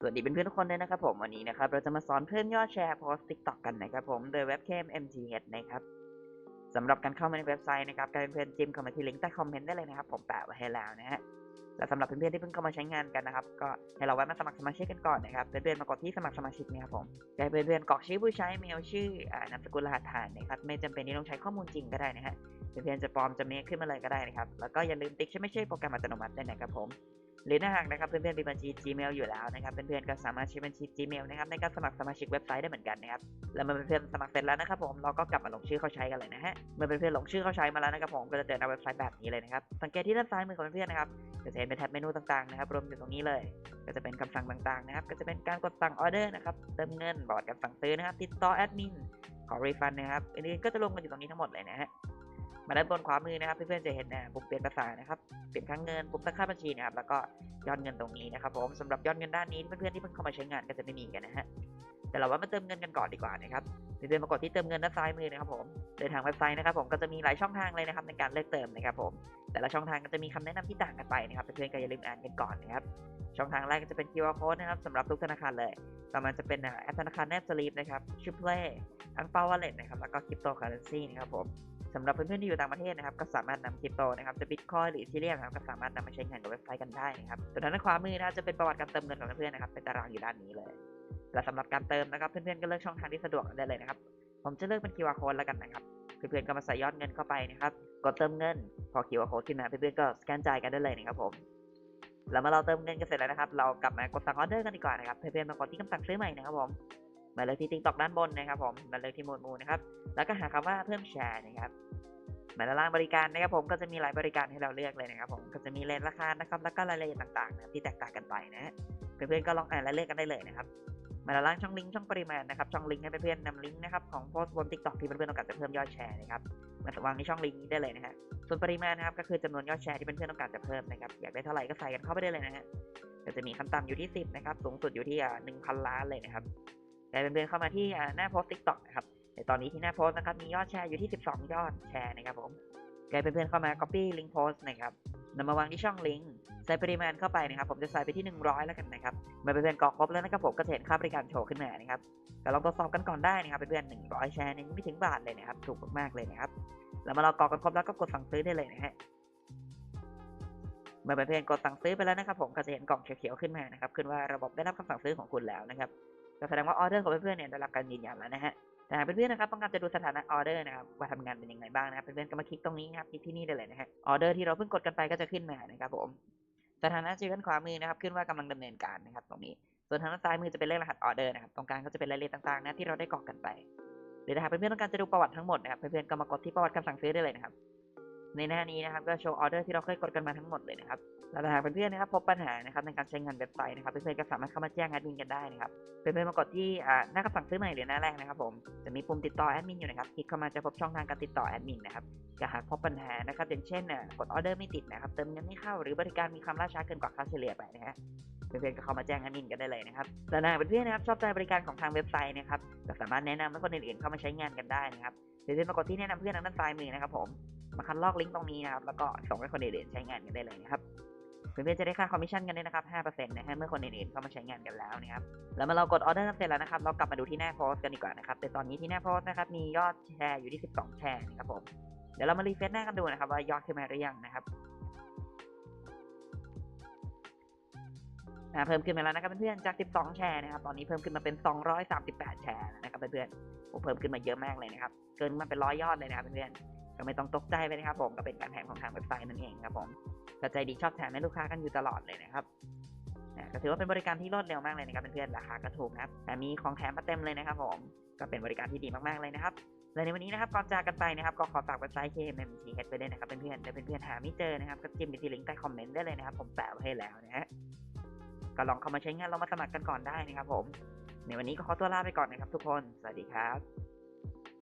สวัสดีเพื่อนๆทุกคนด้วยนะครับผมวันนี้นะครับเราจะมาสอนเพิ่มยอดแชร์โพสต์ TikTok กันนะครับผมโดยเว็บ KMMGH นะครับสำหรับการเข้ามาในเว็บไซต์นะครับการเพื่อนๆจิ้มเข้ามาที่ลิงก์ใต้คอมเมนต์ได้เลยนะครับผมแปะไว้ให้แล้วนะฮะและสำหรับเพื่อนๆที่เพิ่งเข้ามาใช้งานกันนะครับก็ให้เราแวะมาสมัครสมาชิกกันก่อนนะครับเพื่อนๆมากดที่สมัครสมาชิกนะครับผมให้เพื่อนๆกรอกชื่อผู้ใช้เมลชื่อนามสกุลรหัสผ่านนะครับไม่จำเป็นที่ต้องใช้ข้อมูลจริงก็ได้นะฮะเพื่อนๆจะปลอมจะเมคขึ้นมาเลยก็ได้นะครับแล้วก็อย่าลืมติ๊กใช่ไม่ใช่โปรแกรมอัตโนมัติด้วยนะครับผม หรือถ้าหากนะครับเพื่อนๆมีบัญชี Gmail อยู่แล้วนะครับเพื่อนๆก็สามารถใช้บัญชี Gmail นะครับในการสมัครสมาชิกเว็บไซต์ได้เหมือนกันนะครับแล้วเมื่อเพื่อนๆสมัครเสร็จแล้วนะครับผมเราก็กลับมาลงชื่อเข้าใช้กันเลยนะฮะเมื่อเพื่อนๆลงชื่อเข้าใช้มาแล้วนะครับผมก็จะเจอหน้าเว็บไซต์แบบนี้เลยนะครับสังเกตที่ด้านซ้ายมือของเพื่อนๆนะครับก็จะเห็นเป็นแท็บเมนูต่างๆนะครับรวมอยู่ตรงนี้เลย ก็จะเป็นคำสั่งต่างๆนะครับก็จะเป็นการกดสั่งออเดอร์นะครับเติมเงินบอร์ดการสั่งซื้อนะครับติดต่อแอดมินขอรีฟันนะครับอันนี้ก็จะรวมกันอยู่ตรงนี้ทั้งหมดเลยนะฮะ มาด้านบนขวามือนะครับเพื่อนๆจะเห็นนะปุ่มเปลี่ยนภาษานะครับเปลี่ยนค่างเงินปุ่มตั้งค่าบัญชีนะครับแล้วก็ยอดเงินตรงนี้นะครับผมสำหรับยอดเงินด้านนี้เพื่อนๆที่เพิ่งเข้ามาใช้งานก็จะไม่มีกันนะฮะแต่เราว่ามาเติมเงินกันก่อนดีกว่านะครับเพื่อนมากดที่เติมเงินด้านซ้ายมือนะครับผมโดยทางเว็บไซต์นะครับผมก็จะมีหลายช่องทางเลยนะครับในการเลือกเติมนะครับผมแต่ละช่องทางก็จะมีคำแนะนำที่ต่างกันไปนะครับเพื่อนๆก็อย่าลืมอ่านกันก่อนนะครับช่องทางแรกก็จะเป็น QR code นะครับสำหรับทุกธนาคารเลยต่อมาจะเป็นแอปธนาคารแนบสลีปนะครับชิปเล่ทั้งเปาวอลเล็ตนะครับแล้วก็คริปโตเคอเรนซีนะครับผม สำหรับเพื่อนๆที่อยู่ต่างประเทศนะครับก็สามารถนำคริปโตนะครับจะบิตคอยหรืออีเทีเรียมนะครับก็สามารถนำมาใช้งานกับเว็บไซต์กันได้นะครับส่วนด้านขวามือนะจะเป็นประวัติการเติมเงินของเพื่อนๆนะครับเป็นตารางอยู่ด้านนี้เลย และสำหรับการเติมนะครับเพื่อนๆก็เลือกช่องทางที่สะดวกได้เลยนะครับผมจะเลือกเป็น QR code แล้วกันนะครับเพื่อนๆก็มาใส่ยอดเงินเข้าไปนะครับกดเติมเงิน พอ QR code ขึ้นมาเพื่อนๆก็สแกนจ่ายกันได้เลยนะครับผมแล้วเมื่อเราเติมเงินกันเสร็จแล้วนะครับ เรากลับมากดสั่งออเดอร์กันดีกว่านะครับเพื่อนๆมากดที่คำสั่งซื้อใหม่นะครับผม มาเลือกที่ TikTok ด้านบนนะครับผมมาเลือกที่หมวดหมู่นะครับ แล้วก็หาคำว่าเพิ่มแชร์นะครับมาด้านล่างบริการนะครับผมก็จะมีหลายบริการให้เราเลือกเลยนะครับผมก็จะมีเลนราคานะครับแล้วก็รายละเอียดต่างๆนะที่แตกต่างกันไปนะเพื่อนๆก็ลองอ่านและเลือกกันได้เลยนะครับมาด้านล่างช่องลิงก์ช่องปริมาณนะครับช่องลิงก์ให้เพื่อนๆนำลิงก์นะครับของโพสต์บน TikTok ที่เพื่อนๆต้องการจะเพิ่มยอดแชร์นะครับมาวางในช่องลิงก์นี้ได้เลยนะฮะส่วนปริมาณนะครับก็คือจำนวนยอดแชร์ที่เพื่อนๆต้องการจะเพิ่มนะครับอยากได้เท่าไหร่ก็ใส่กันเข้าไปได้เลยนะฮะก็จะมีขั้นต่ำอยู่ที่ 10นะครับสูงสุดอยู่ที่1,000 ล้านเลยนะครับ แต่เพื่อนๆเข้ามาที่หน้าโพสต์ TikTok นะครับในตอนนี้ที่หน้าโพสต์นะครับมียอดแชร์อยู่ที่ 12 ยอดแชร์นะครับผมใครเพื่อนๆเข้ามา copy ลิงก์โพสต์นะครับนำมาวางที่ช่องลิงก์ใส่ปริมาณเข้าไปนะครับ ผมจะใส่ไปที่ 100 แล้วกันนะครับเมื่อเพื่อนๆกรอกครบแล้วนะครับผมก็จะเห็นค่าบริการโชว์ขึ้นมานะครับก็ลองตรวจสอบกันก่อนได้นะครับเพื่อนๆ100 แชร์เนี่ยไม่ถึงบาทเลยนะครับถูกมากๆเลยนะครับแล้วมาเรากรอกกันครบแล้วก็กดสั่งซื้อได้เลยนะฮะเมื่อเพื่อนๆกดสั่งซื้อไปแล้วนะครับ ผมก็จะเห็นกล่องเขียวๆขึ้นมานะครับขึ้นว่าระบบได้รับคำสั่งซื้อของคุณแล้วนะครับ แสดงว่าออเดอร์ของเพื่อนๆเนี่ยได้รับการยืนยันแล้วนะฮะแต่หากเพื่อนๆนะครับต้องการจะดูสถานะออเดอร์นะครับว่าทำงานเป็นยังไงบ้างนะครับเพื่อนๆก็มาคลิกตรงนี้นะครับคลิกที่นี่ได้เลยนะฮะออเดอร์ที่เราเพิ่งกดกันไปก็จะขึ้นมานะครับผมสถานะจะอยู่ด้นขวามือนะครับขึ้นว่ากำลังดำเนินการนะครับตรงนี้ ส่วนทางด้านซ้ายมือจะเป็นเลขรหัสออเดอร์นะครับตรงกลางก็จะเป็นรายละเอียดต่างๆนะที่เราได้กรอกกันไปหรือถ้าหากเพื่อนๆต้องการจะดูประวัติทั้งหมดนะครับเพื่อนๆก็มากดที่ประวัติคำสั่งซื้อได้เลยนะครับ ในหน้านี้นะครับก็โชว์ออเดอร์ที่เราเคยกดกันมาทั้งหมดเลยนะครับแล้วถ้าหากเพื่อนๆนะครับพบปัญหานะครับในการใช้งานเว็บไซต์นะครับเพื่อนๆก็สามารถเข้ามาแจ้งแอดมินกันได้นะครับเพื่อนๆมากดที่อ่าหน้าคำสั่งซื้อใหม่หรือหน้าแรกนะครับผมจะมีปุ่มติดต่อแอดมินอยู่นะครับคลิกเข้ามาจะพบช่องทางการติดต่อแอดมินนะครับจะหากพบปัญหานะครับอย่างเช่นน่ะกดออเดอร์ไม่ติดนะครับเติมเงินไม่เข้าหรือบริการมีความล่าช้าเกินกว่าค่าเฉลี่ยไปนะฮะเพื่อนๆก็เข้ามาแจ้งแอดมินกันได้เลยนะครับแต่หากเพื่อนๆนะครับชอบใจบริการของทางเว็บไซต์นะครับก็สามารถแนะนำให้คนอื่นๆเข้ามาใช้งานกันได้นะครับเพื่อนๆมากดที่แนะนำเพื่อนทางด้านซ้ายมือนะครับผม มาคัดลอกลิงก์ตรงนี้นะครับ แล้วก็ส่งให้คนอื่นๆใช้งานกันได้เลยนะครับเพื่อนๆจะได้ค่าคอมมิชชั่นกันด้วยนะครับ5%นะฮะเมื่อคนอื่นๆเข้ามาใช้งานกันแล้วนะครับ แล้วเมื่อเรากดออเดอร์เสร็จแล้วนะครับ เรากลับมาดูที่หน้าโพสต์กันดีกว่านะครับ แต่ตอนนี้ที่หน้าโพสต์นะครับ มียอดแชร์อยู่ที่ 12 แชร์นะครับผม เดี๋ยวเรามารีเฟซหน้ากันดูนะครับว่ายอดขึ้นมาหรือยังนะครับเพิ่มขึ้นมาแล้วนะครับเพื่อนๆ จาก 12 แชร์นะครับ ตอนนี้เพิ่มขึ้นมาเป็น 238 แชร์นะครับเพื่อนๆโอ้เพิ่มขึ้นมาเยอะมากเลยนะครับ เกินมาเป็นร้อยยอดเลยนะครับเพื่อนๆ ก็ไม่ต้องตกใจไปนะครับผมก็เป็นการแถมของทางเว็บไซต์นั่นเองครับผมก็ใจดีชอบแถมให้ลูกค้ากันอยู่ตลอดเลยนะครับก็ถือว่าเป็นบริการที่รวดเร็วมากเลยนะครับเพื่อนๆราคาก็ถูกนะครับแต่มีของแถมมาเต็มเลยนะครับผมก็เป็นบริการที่ดีมากๆเลยนะครับและในวันนี้นะครับก่อนจากกันไปนะครับก็ขอฝากเว็บไซต์ KMMTH ไปด้วยนะครับเพื่อนๆถ้าเพื่อนๆหาไม่เจอนะครับก็จิ้มไปที่ลิงก์ใต้คอมเมนต์ได้เลยนะครับ ผมแปะไว้ให้แล้วนะฮะก็ลองเข้ามาใช้งานลองมาสมัครกันก่อนได้นะครับผม ในวันนี้ก็ขอตัวลาไปก่อนนะครับทุกคน สวัสดีครับ